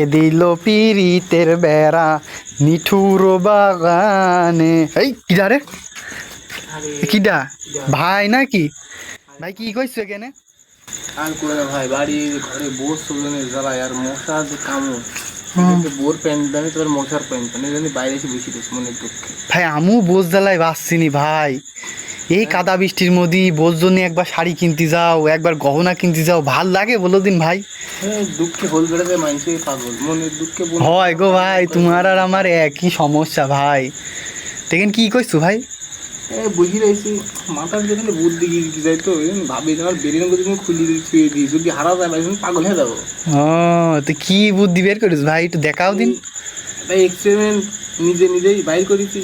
এ দিল পিরিতের বেড়া নিঠুর বাগানে। এই কিডা রে? কিডা ভাই নাকি? ভাই কি কইছো এখানে? আর করে না ভাই বাড়ি ঘরে বোর শোভনে জ্বালায় আর মশা যে কামড়। বোর প্যান্ট দামি তোর মশার প্যান্ট জন্য বাইরে এসে বসে দিস মনের দুঃখে। ভাই আমু বোঝ জ্বালায় বাসছিনি ভাই। এই কাদা বৃষ্টির মধ্যে বোঝ জন্য একবার শাড়ি কিনতে যাও একবার গহনা কিনতে যাও ভালো লাগে বলো দিন ভাই। হ্যাঁ দুঃখে হোল বেড়াতে মানুষে পাগল মনের দুঃখে হয় গো ভাই তোমার আর আমার একই সমস্যা ভাই। দেখেন কি কইছো ভাই? এ বুঝি রয়েছি মাথার যেখানে বুদ্ধি গিয়ে গিয়ে যায় তো ভাবি আমার বেরিয়ে করে তুমি খুলি ছুঁয়ে দিই যদি হারা যায় পাগল হয়ে যাব। ও তো কি বুদ্ধি বের করিস ভাই একটু দেখাও দিন। এক্সপেরিমেন্ট নিজে নিজেই বাইর করেছি।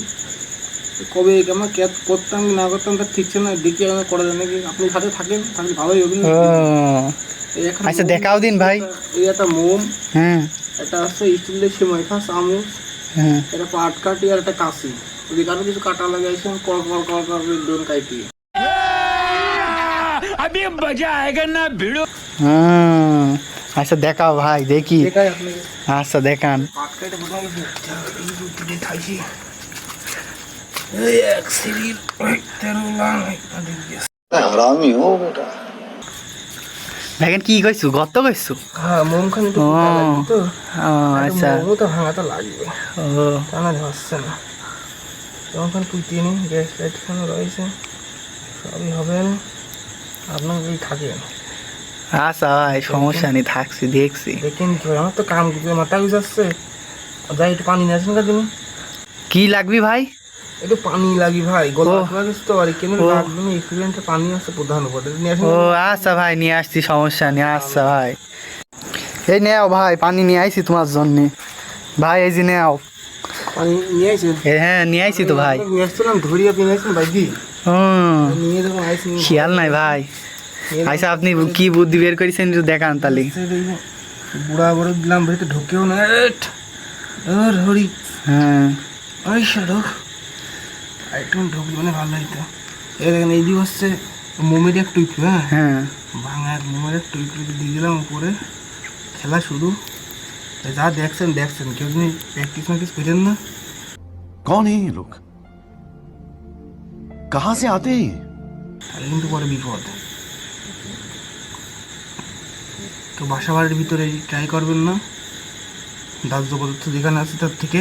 কবে আমার ক্যাপ করতাম কি না করতাম তার ঠিক ছিল না দেখি আমার করা যায় নাকি আপনি সাথে থাকেন তাহলে ভালোই হবে না? আচ্ছা, দেখাও দিন ভাই। এই একটা মোম হ্যাঁ। একটা আছে স্টিলের সেমাই খা চামচ হ্যাঁ। একটা পাট কাটি আর একটা কাশি। যদি কারও কিছু কাটা লাগে এসে কল কল কল কল ডোন কাইটি। হুম, আচ্ছা দেখাও ভাই দেখি। দেখাই আপনাকে। আচ্ছা দেখান পাট কাটে বোঝা গেছে এই দুটো দিয়ে খাইছি এই এক সিরিল তেরো লাখ দেখেন কি কইছো? গত কইছো? হ্যাঁ মোম তো তো। আচ্ছা। তো ভাঙা তো লাগবে। ও। টানা ধরছে না। মোম খান কুইতে গ্যাস লাইট খান রয়েছে। সবই হবে আপনার যদি থাকে। আচ্ছা ভাই সমস্যা নেই থাকছি দেখছি। কি আমার তো কাম মাথা গুজাচ্ছে যাই একটু পানি নিয়ে আসেন কা লাগবে ভাই? একটু পানি লাগি ভাই তো আর। লাগবে পানি আছে প্রধান ও আচ্ছা ভাই নিয়ে আসছি সমস্যা নেই আচ্ছা ভাই। এই নেও ভাই পানি নিয়ে আইছি তোমার জন্য। ভাই এই যে নেও। পানি নিয়ে আসেন হ্যাঁ নিয়ে আইছি তো ভাই। নিয়ে আসছিলাম ধরি আপনি নিয়ে আসেন ভাই হুম নিয়ে যখন আইসি খেয়াল নাই ভাই। আচ্ছা আপনি কি বুদ্ধি বের করেছেন একটু দেখান তাহলে। বুড়া বড় দিলাম ভেতরে ঢুকেও না! হরি হ্যাঁ। ওই ঢোক আর একটু মানে ভালো হইতো এই দেখেন এই দিকে হচ্ছে মোমের একটু একটু হ্যাঁ? হ্যাঁ। ভাঙার মোমের একটু একটু দিয়ে দিলাম উপরে। খেলা শুরু। যা দেখছেন দেখছেন। কেউ যদি প্র্যাকটিস ম্যাকটিস করেন না। কন এই লোক কাহা সে আতে তাহলে কিন্তু পরে বিপদ। তো বাসা বাড়ির ভিতরে ট্রাই করবেন না। দাহ্য পদার্থ যেখানে আছে তার থেকে।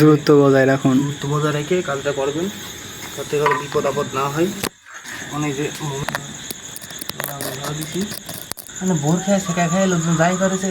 দূরত্ব বজায় রাখুন। দূরত্ব বজায় রেখে কাজটা করবেন, যাতে করে বিপদ আপদ না হয়। অনেক যে মানে ভোর খেয়ে শেখা খেয়ে লোকজন যাই করেছে।